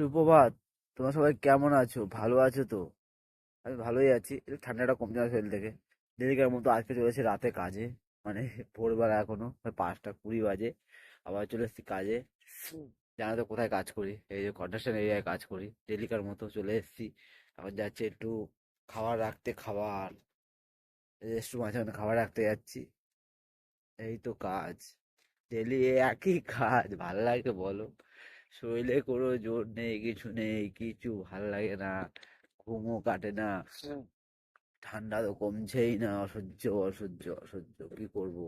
সুপ্রভাত। তোমরা সবাই কেমন আছো? ভালো আছো তো? আমি ভালোই আছি। একটু ঠান্ডাটা কমছে আমার শরীর থেকে। ডেলিকার মতো আজকে চলেছে রাতে কাজে। মানে ভোরবেলা এখনও পাঁচটা কুড়ি বাজে। আবার চলে এসেছি কাজে। জানো তো কোথায় কাজ করি? এই যে কন্ডাকশন এরিয়ায় কাজ করি। ডেলিকার মতো চলে এসেছি। এখন যাচ্ছে একটু খাবার রাখতে, খাবার। একটু মাঝে মাঝে খাবার রাখতে যাচ্ছি। এই তো কাজ। ডেলি একই কাজ। ভালো লাগে বলো। শরীরে কোনো জোর নেই কিছু নেই কিছু ভালো লাগে না ঘুমও কাটে না ঠান্ডা তো কমছেই না অসহ্য অসহ্য অসহ্য কি করব?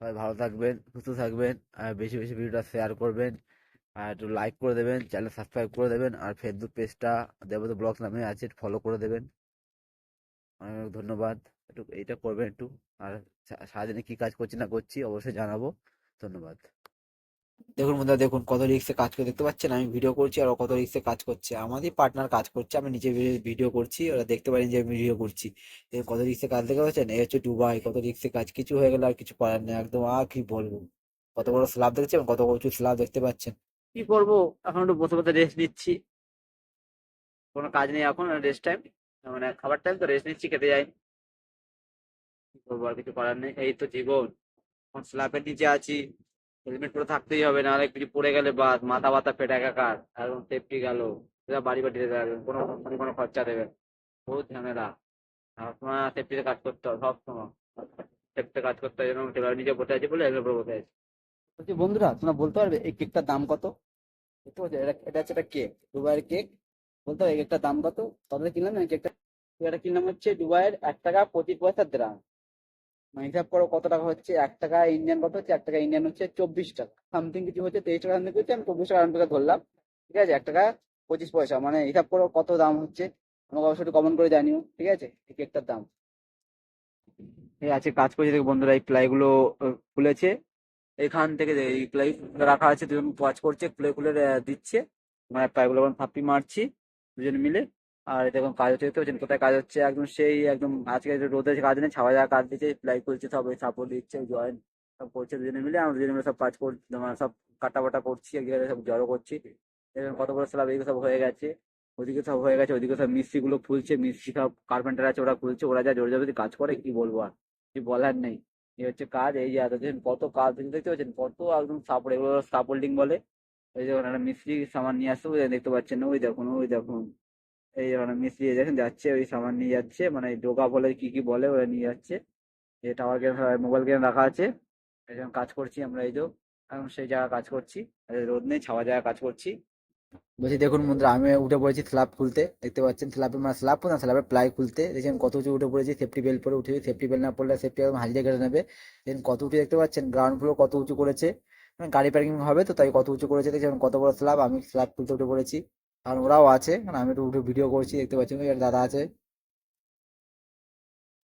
সবাই ভালো থাকবেন সুস্থ থাকবেন আর বেশি বেশি ভিডিওটা শেয়ার করবেন আর একটু লাইক করে দেবেন চ্যানেল সাবস্ক্রাইব করে দেবেন আর ফেসবুক পেজটা দেবত ব্লগস নামে আছে ফলো করে দেবেন। অনেক অনেক ধন্যবাদ একটু এইটা করবেন একটু আর সারাদিনে কি কাজ করছি না করছি অবশ্যই জানাব ধন্যবাদ। দেখুন বন্ধুরা, দেখুন কত রিক্সে কাজ করে, দেখতে পাচ্ছেন আমি ভিডিও করছি আর কত রিক্সে কাজ করছে। আমাদের পার্টনার কাজ করছে, আমি নিজে ভিডিও করছি, ওরা দেখতে পারেন যে আমি ভিডিও করছি। কত রিক্সে কাজ দেখতে পাচ্ছেন? এই হচ্ছে ডুবাই কত রিক্সে কাজ, কিছু হয়ে গেলে আর কিছু করার নেই, একদম আর কি বলব। কত বড় স্ল্যাব দেখছেন? কত উঁচু স্ল্যাব দেখতে পাচ্ছেন। কি করব? এখন একটু বসে বসে রেস্ট নিচ্ছি। কোনো কাজ নেই এখন রেস্ট টাইম মানে খাবার টাইম তো রেস্ট নিচ্ছি, খেতে যাই কি করব? আর কিছু করার নেই, এই তো জীবন। এখন স্ল্যাবের নিচে আছি। হেলমেট পরে থাকতেই হবে, নাহলে কিছু পড়ে গেলে বাদ মাথা ব্যথা, পেট একাকার, একদম সেফটি গেল। সেটা বাড়ি বাড়ি একদম কোনো কোম্পানি কোনো খরচা দেবে না। বহুত ঝামেলা। সবসময় সেফটিতে কাজ করতে হবে সবসময় সেফটিতে কাজ করতে হবে যেরকম টেবিলের নিচে বসে আছে বলে এগুলো বসে আছে। বলছি বন্ধুরা, তোমরা বলতে পারবে এই কেকটার দাম কত? দেখতে পাচ্ছ এটা এটা হচ্ছে একটা কেক, দুবাইয়ের কেক। বলতে এই কেকটার দাম কত? কত কিনলাম না কেকটা, এটা কিনলাম হচ্ছে দুবাইয়ের এক টাকা পঁচিশ পয়সার দ্রাম হিসাব করো কত টাকা হচ্ছে? এক টাকা ইন্ডিয়ান কত হচ্ছে? এক টাকা ইন্ডিয়ান হচ্ছে চব্বিশ টাকা। সামথিং কিছু হচ্ছে তেইশ টাকা সামথিং হচ্ছে আমি চব্বিশ টাকা টাকা ধরলাম। ঠিক আছে? এক টাকা পঁচিশ পয়সা। মানে হিসাব করো কত দাম হচ্ছে? আমাকে অবশ্যই একটু কমেন্ট করে জানিও ঠিক আছে? এই কেকটার দাম। এই আছে কাজ করছে দেখো বন্ধুরা এই প্লাইগুলো আহ, খুলেছে। এখান থেকে এই প্লাই রাখা আছে দুজন কাজ করছে খুলে খুলে দিচ্ছে। মানে প্লাইগুলো এখন থাপ্পি মারছি দুজন মিলে। আর দেখুন, কাজ হচ্ছে দেখতে পাচ্ছেন কোথায় কাজ হচ্ছে? একদম সেই, একদম আজকে যে রোদে কাজ নেই ছাওয়া জায়গা কাজ দিচ্ছে প্লাই করছে, সব সাপোর্ট দিচ্ছে, জয়েন সব করছে দুজনে মিলে। আমরা দুজনে মিলে সব কাজ করছি মানে সব কাটা বাটা করছি এক জায়গায় সব জড়ো করছি। দেখুন, কত বড় স্ল্যাব এদিকে সব হয়ে গেছে, ওদিকে সব হয়ে গেছে, ওদিকে সব মিস্ত্রি গুলো খুলছে, মিস্ত্রি সব কার্পেন্টার আছে, ওরা খুলছে, ওরা যা জোরে জোরে কাজ করে, কি বলব আর? কিছু বলার নেই। এই হচ্ছে কাজ, এই যে এতদিন কত কাজ দেখতে পাচ্ছেন? কত একদম সাপোর্ট, এগুলো সাপোর্টিং বলে। এই যে একটা মিস্ত্রি সামান নিয়ে আসছে দেখতে পাচ্ছেন? ওই দেখুন ওই দেখুন। এই মানে মিস্ত্রি দেখেন যাচ্ছে, ওই সামান নিয়ে যাচ্ছে মানে ডোকা বলে কি কি বলে ওরা নিয়ে যাচ্ছে। এই টাওয়ার গেম মোবাইল গেম রাখা আছে। এই যখন কাজ করছি আমরা এই যে এখন সেই জায়গায় কাজ করছি। রোদ নেই, ছাওয়া জায়গায় কাজ করছি। বলছি, দেখুন বন্ধুরা, আমি উঠে পড়েছি স্ল্যাব খুলতে। দেখতে পাচ্ছেন স্ল্যাবের মানে স্ল্যাব না স্ল্যাবের প্লাই খুলতে। দেখছেন কত উঁচু উঠে পড়েছি সেফটি বেল্ট পরে উঠেছি। সেফটি বেল্ট না পড়লে সেফটি একদম হাজিরা কেটে নেবে। দেখেন কত উঁচু, দেখতে পাচ্ছেন গ্রাউন্ড ফ্লোর কত উঁচু করেছে। মানে গাড়ি পার্কিং হবে তো, তাই কত উঁচু করেছে, দেখছেন কত বড় স্ল্যাব আমি স্ল্যাব খুলতে উঠে পড়েছি। আর ওরাও আছে। মানে আমি একটু উঠে ভিডিও করছি দেখতে পাচ্ছি। দাদা আছে।